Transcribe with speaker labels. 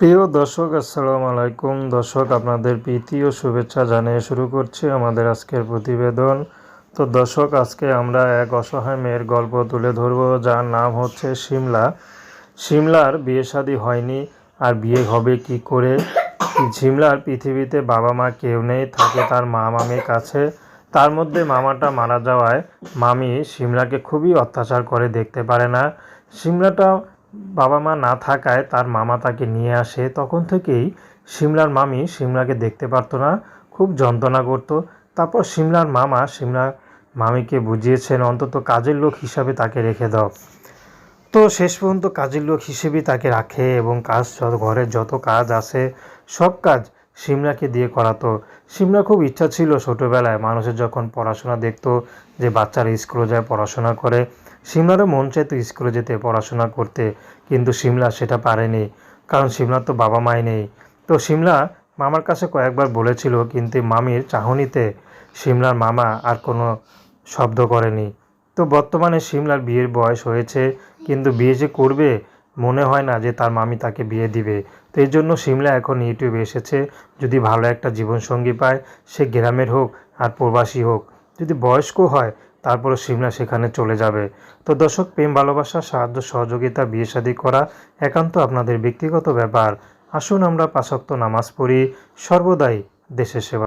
Speaker 1: প্রিয় দর্শক, আসসালামু আলাইকুম। দর্শক, আপনাদের প্রীতি ও শুভেচ্ছা জানিয়ে শুরু করছি আমাদের আজকের প্রতিবেদন। তো দর্শক, আজকে আমরা এক অসহায় মেয়ের গল্প তুলে ধরব, যার নাম হচ্ছে সিমলা সিমলার বিয়ে শাদী হয়নি, আর বিয়ে হবে কি করে? সিমলার পৃথিবীতে বাবা মা কেউ নেই, থাকে তার মা মামির কাছে। তার মধ্যে মামাটা মারা যাওয়ায় মামি সিমলাকে খুবই অত্যাচার করে, দেখতে পারে না। সিমলাটা বাবা মা না থাকায় তার মামা তাকে নিয়ে আসে। তখন থেকেই সিমলার মামি সিমলাকে দেখতে পারতো না, খুব যন্ত্রণা করতো। তারপর সিমলার মামা সিমলার মামিকে বুঝিয়েছেন, অন্তত কাজের লোক হিসাবে তাকে রেখে দাও। তো শেষ পর্যন্ত কাজের লোক হিসেবেই তাকে রাখে এবং কাজ ঘরের যত কাজ আছে, সব কাজ সিমলাকে দিয়ে করাতো। সিমলা খুব ইচ্ছা ছিল ছোটোবেলায় মানুষের যখন পড়াশোনা দেখতো, যে বাচ্চারা স্কুলে যায় পড়াশোনা করে সিমলারও মন চাইতো স্কুলে যেতে, পড়াশোনা করতে, কিন্তু সিমলা সেটা পারেনি, কারণ সিমলার তো বাবা মাই নেই। তো সিমলা মামার কাছে কয়েকবার বলেছিল, কিন্তু মামির চাহনিতে সিমলার মামা আর কোনো শব্দ করেনি। তো বর্তমানে সিমলার বিয়ের বয়স হয়েছে, কিন্তু বিয়ে যে করবে, মনে হয় না যে তার মামি তাকে বিয়ে দিবে। তো এই জন্য সিমলা এখন ইউটিউবে এসেছে, যদি ভালো একটা জীবনসঙ্গী পায়, সে গ্রামের হোক আর প্রবাসী হোক। যদি বয়স্ক হয় তারপরে সিমলা সেখানে চলে যাবে। তো দর্শক, প্রেম, ভালোবাসা, সাহায্য, সহযোগিতা, বিয়ে শাদী করা একান্ত আপনাদের ব্যক্তিগত ব্যাপার। আসুন আমরা পাশক্ত নামাজ পড়ি। সর্বদাই দেশের সেবা